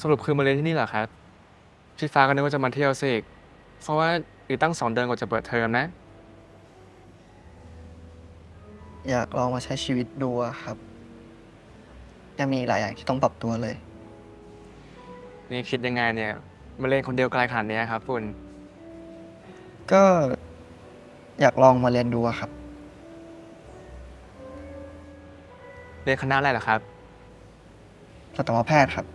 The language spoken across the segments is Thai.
สรุปคือมาเรียนที่นี่เหรอครับพี่ฟ้าก็นึกว่าจะมาเที่ยวซะอีกเพราะว่าอีกตั้งสองเดือนกว่าจะเปิดเทอมนะ อยากลองมาใช้ชีวิตดูอะครับ ยังมีหลายอย่างที่ต้องปรับตัวเลย นี่คิดยังไงเนี่ยมาเรียนคนเดียวไกลขนาดเนี้ยครับคุณก็อยากลองมาเรียนดูอะครับ เรียนคณะอะไรเหรอครับสัตวแพทย์ครับ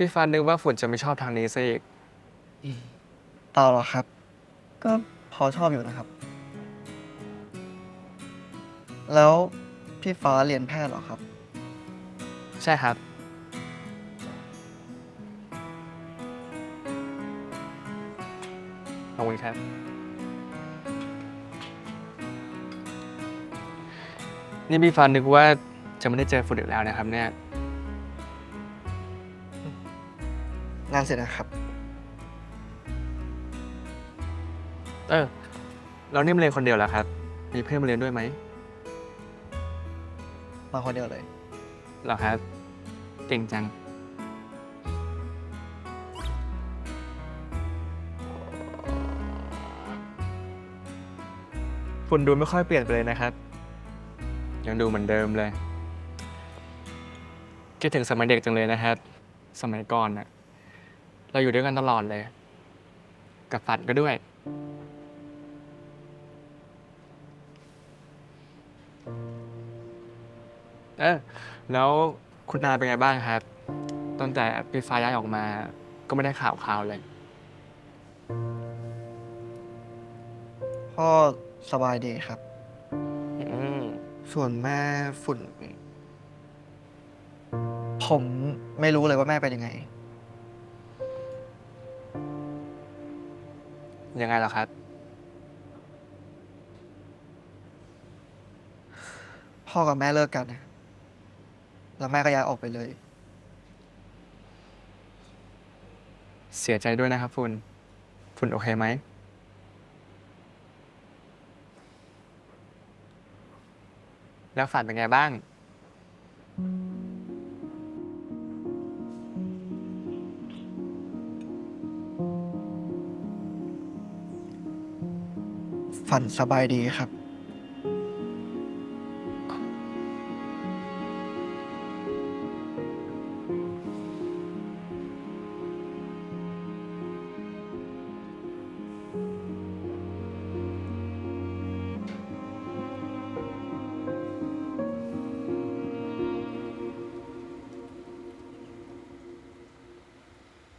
พี่ฟ้านึกว่าฝุ่นจะไม่ชอบทางนี้ซะอีก เปล่าหรอกครับ ก็พอชอบอยู่นะครับ แล้วพี่ฟ้าเรียนแพทย์เหรอครับ ใช่ครับ ขอบคุณครับ นี่พี่ฟ้านึกว่าจะไม่ได้เจอฝุ่นอีกแล้วนะครับเนี่ย งานเสร็จนะครับ เออ เรานี่มาเรียนคนเดียวแล้วครับ มีเพื่อนมาเรียนด้วยไหมมาคนเดียวเลย เหรอครับ เก่งจังฝุ่นดูไม่ค่อยเปลี่ยนไปเลยนะครับ ยังดูเหมือนเดิมเลย คิดถึงสมัยเด็กจังเลยนะครับ สมัยก่อนน่ะ เราอยู่ด้วยกันตลอดเลย กับฝันก็ด้วย เออแล้วคุณนาเป็นไงบ้างครับตั้งแต่พี่ฟ้าย้ายออกมา ก็ไม่ได้ข่าวข่าวเลย พ่อสบายดีครับ อืมส่วนแม่ฝุ่น ผมไม่รู้เลยว่าแม่เป็นยังไง ยังไงล่ะครับ พ่อกับแม่เลิกกันนะแล้วแม่ก็ย้ายออกไปเลย เสียใจด้วยนะครับฝุ่นฝุ่นโอเคไหม แล้วฝันเป็นไงบ้าง ฝันสบายดีครับ